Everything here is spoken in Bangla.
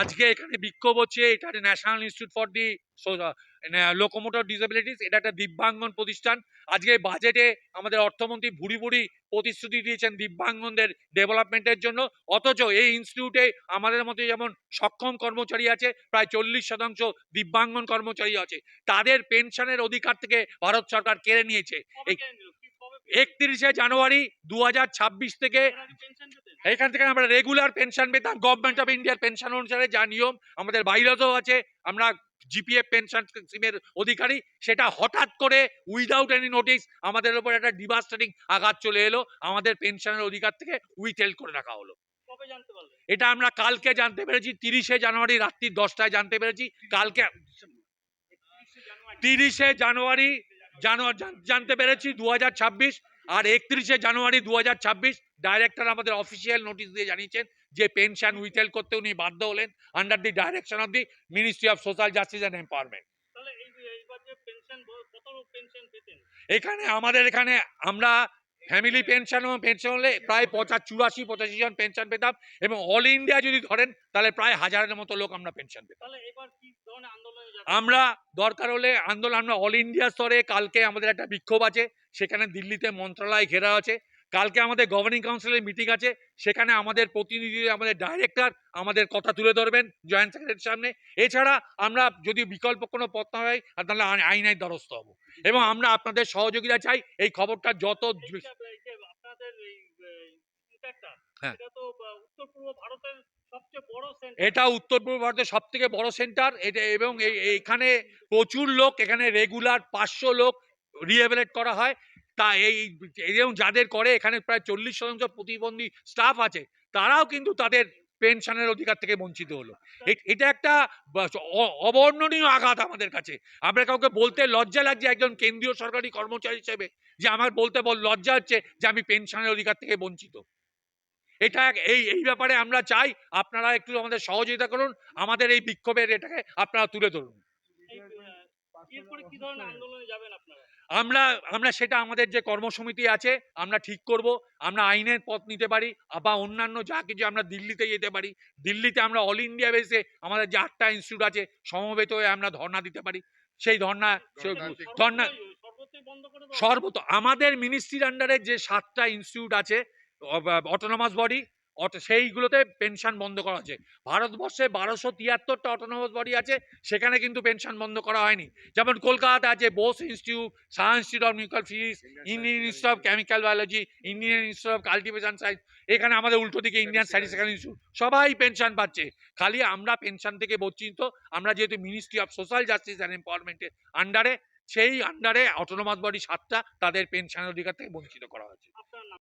আজকে এখানে বিক্ষোভ হচ্ছে এটা একটা national institute for the locomotor disabilities এটা একটা দিব্যাঙ্গন প্রতিষ্ঠান। আজকে বাজেটে আমাদের অর্থমন্ত্রী ভুড়ি ভুড়ি প্রতিশ্রুতি দিয়েছেন দিব্যাঙ্গনদের ডেভেলপমেন্টের জন্য। অথচ এই ইনস্টিটিউটে আমাদের মতো যেমন সক্ষম কর্মচারী আছে প্রায় চল্লিশ শতাংশ দিব্যাঙ্গন কর্মচারী আছে। তাদের পেনশনের অধিকার থেকে ভারত সরকার কেড়ে নিয়েছে। একত্রিশে জানুয়ারি দু হাজার ছাব্বিশ থেকে এখান থেকে আমরা রেগুলার পেনশন পেতাম। গভর্নমেন্ট অফ ইন্ডিয়ার পেনশন অনুসারে যা নিয়ম আমাদের বাইরেতেও আছে আমরা জিপিএফ পেনশন স্কিমের অধিকারী সেটা হঠাৎ করে উইদাউট এনি নোটিস আমাদের উপর একটা ডিভাস্টেটিং আঘাত চলে এলো। আমাদের পেনশনের অধিকার থেকে উইথেল করে রাখা হলো। এটা আমরা কালকে জানতে পেরেছি তিরিশে জানুয়ারি রাত্রি দশটায় জানতে পেরেছি। কালকে তিরিশে জানুয়ারি জানুয়ারি জানতে পেরেছি দু হাজার ছাব্বিশ। আর একত্রিশে জানুয়ারি দুহাজার ছাব্বিশ ডাইরেক্টর আমাদের অফিসিয়াল নোটিশ দিয়ে জানিয়েছেন যে পেনশন উইথেল করতে উনি বাধ্য হলেন under the direction of the ministry of social justice and empowerment এখানে আমাদের এখানে আমরা ফ্যামিলি পেনশন এবং পেনশন হলে প্রায় পঁচা চুরাশি পঁচাশি জন পেনশন পেতাম এবং অল ইন্ডিয়া যদি ধরেন তাহলে প্রায় হাজারের মতো লোক আমরা পেনশন পেতাম। আমরা দরকার হলে আন্দোলন আমরা অল ইন্ডিয়া স্তরে কালকে আমাদের একটা বিক্ষোভ আছে সেখানে দিল্লিতে মন্ত্রণালয় ঘেরা আছে। কালকে আমাদের গভর্নিং কাউন্সিলের মিটিং আছে। সেখানে আমাদের প্রতিনিধি আমাদের ডাইরেক্টর আমাদের কথা তুলে ধরবেন জয়েন্ট সেক্রেটারির সামনে। এছাড়া আমরা যদি বিকল্প কোনো পথ না হয় তাহলে আইন- আইনের দ্বারস্থ হব। এবং আমরা আপনাদের সহযোগিতা চাই। এই খবরটা যত হ্যাঁ। এটা উত্তর পূর্ব ভারতের সব থেকে বড় সেন্টার এটা এবং এইখানে প্রচুর লোক এখানে রেগুলার পাঁচশো লোক রিহেবিলেট করা হয়। তা এই, এবং যাদের করে, এখানে প্রায় চল্লিশ শতাংশ প্রতিবন্ধী স্টাফ আছে, তারাও কিন্তু তাদের পেনশনের অধিকার থেকে বঞ্চিত হলো। এটা একটা অবর্ণনীয় আঘাত আমাদের কাছে। আমরা কাউকে বলতে লজ্জা লাগছে একজন কেন্দ্রীয় সরকারি কর্মচারী হিসেবে, যে আমার বলতে বল, লজ্জা হচ্ছে যে আমি পেনশনের অধিকার থেকে বঞ্চিত। এটা এই এই ব্যাপারে আমরা চাই, আপনারা একটু আমাদের সহযোগিতা করুন, আমাদের এই বিক্ষোভের এটাকে আপনারা তুলে ধরুন। আমরা আমরা সেটা আমাদের যে কর্মসমিতি আছে আমরা ঠিক করব আমরা আইনের পথ নিতে পারি বা অন্যান্য যা কিছু আমরা দিল্লিতে যেতে পারি। দিল্লিতে আমরা অল ইন্ডিয়া বেসে আমাদের যে আটটা ইনস্টিটিউট আছে সমবেত হয়ে আমরা ধর্ণা দিতে পারি। সেই ধর্ণা দেওয়া সর্বত আমাদের মিনিস্ট্রির আন্ডারে যে সাতটা ইনস্টিটিউট আছে অটোনমাস বডি সেইগুলোতে পেনশন বন্ধ করা হয়েছে ভারতবর্ষে বারোশো তিয়াত্তরটা অটোনমাস বডি আছে, সেখানে কিন্তু পেনশন বন্ধ করা হয়নি। যেমন কলকাতাতে আছে Bose institute science institute of nuclear physics Indian institute of chemical biology Indian institute of cultivation science এখানে আমাদের উল্টো দিকে ইন্ডিয়ান স্ট্যাটিস্টিক্যাল ইনস্টিটিউট সবাই পেনশন পাচ্ছে। খালি আমরা পেনশন থেকে বঞ্চিত, আমরা যেহেতু ministry of social justice and এম্পাওয়ারমেন্টের আন্ডারে সেই আন্ডারে অটোনমাস বডি সাতটা তাদের পেনশনের অধিকার থেকে বঞ্চিত করা হয়েছে।